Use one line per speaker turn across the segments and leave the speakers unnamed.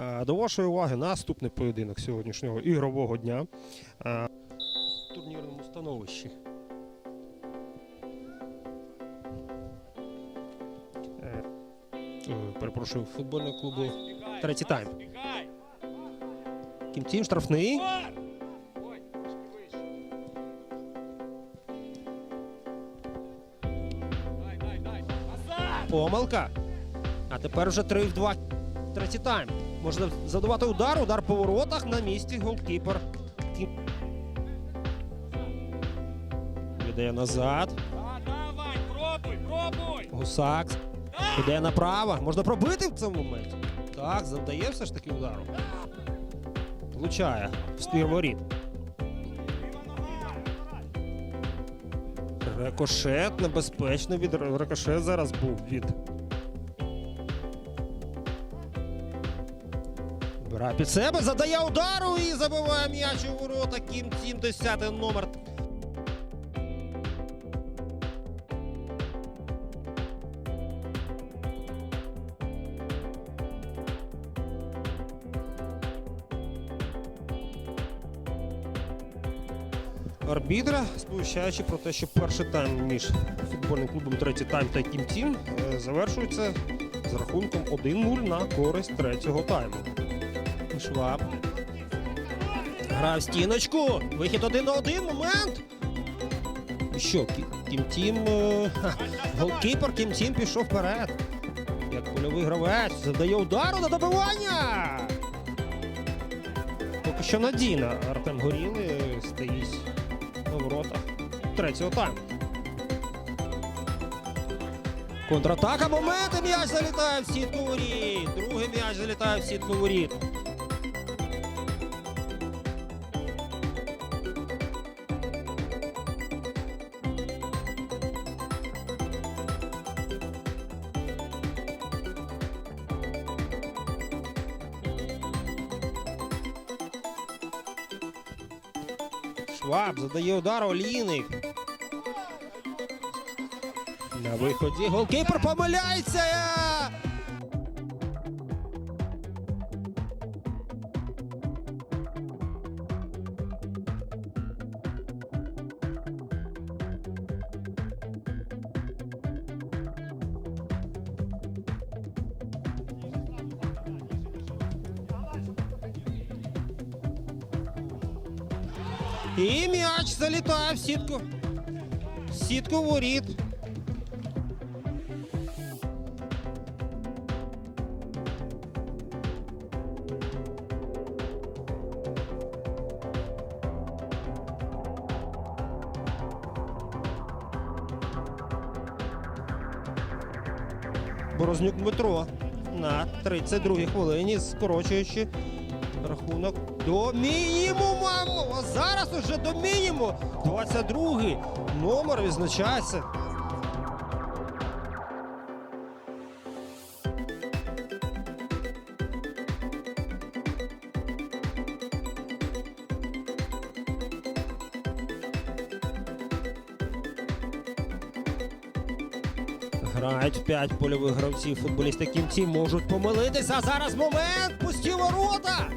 Е, До вашої уваги наступний поєдинок сьогоднішнього ігрового дня е, в турнірному становищі. Е, Перепрошую, футбольного клубу третій тайм. Кінтім штрафний. Помилка. А тепер вже 3 в 2. Третій тайм. Можна задавати удар, удар по воротах на місці голкіпер. Віддає назад.
Давай, пробуй, пробуй!
Гусак. Іде направо. Можна пробити в цьому моменті. Так, завдає все ж таки удару. Влучає в ствір воріт. Рикошет небезпечний від рикошет зараз був від. Бере під себе, задає удару і забиває м'яч у ворота. Кім Тім 10 номер. арбітра, сповіщаючи про те, що перший тайм між футбольним клубом третій тайм та Кім Тім е, завершується з рахунком 1-0 на користь третього тайму. Шваб. Грав стіночку. Вихід один на один. Момент. Що, Кі- Кім Тім. е, Голкіпер Кім Тім пішов вперед. Як польовий гравець. Завдає удару на добивання. Поки що надійно Артем Горіли стоїть на воротах третього тайму. Контратака, момент, і м'яч залітає в сітку воріт. Другий м'яч залітає в сітку воріт. Шваб задає удар Олійник. На виході голкіпер помиляється. І м'яч залітає в сітку. Сітку воріт. Борознюк Дмитро на 32-й хвилині, скорочуючи рахунок до мінімуму. А зараз уже до мінімуму. 22-й номер відзначається. Грають п'ять польових гравців. Футболісти кінці можуть помилитися. Зараз момент. Пусті ворота.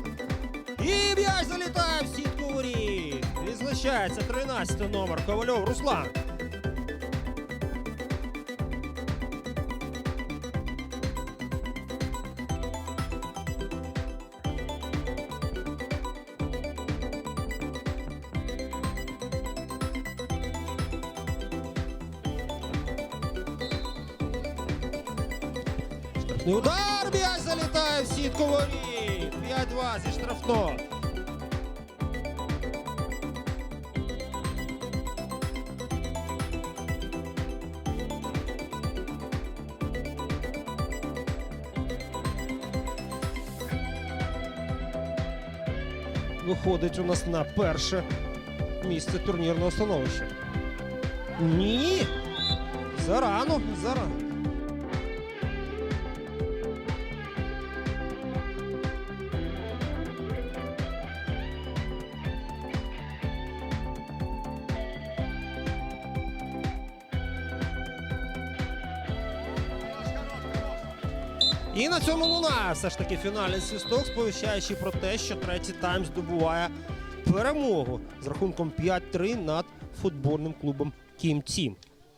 І м'яч залітає в сітку воріт. Відзначається 13 номер Ковальов Руслан. Штрафний удар, м'яч залітає в сітку воріт. 5-2 зі штрафного. Виходить у нас на перше місце турнірного становища. Ні! Зарано, зарано. І на цьому лунає все ж таки фінальний свісток, сповіщаючи про те, що третій тайм здобуває перемогу з рахунком 5-3 над футбольним клубом Кім Тім.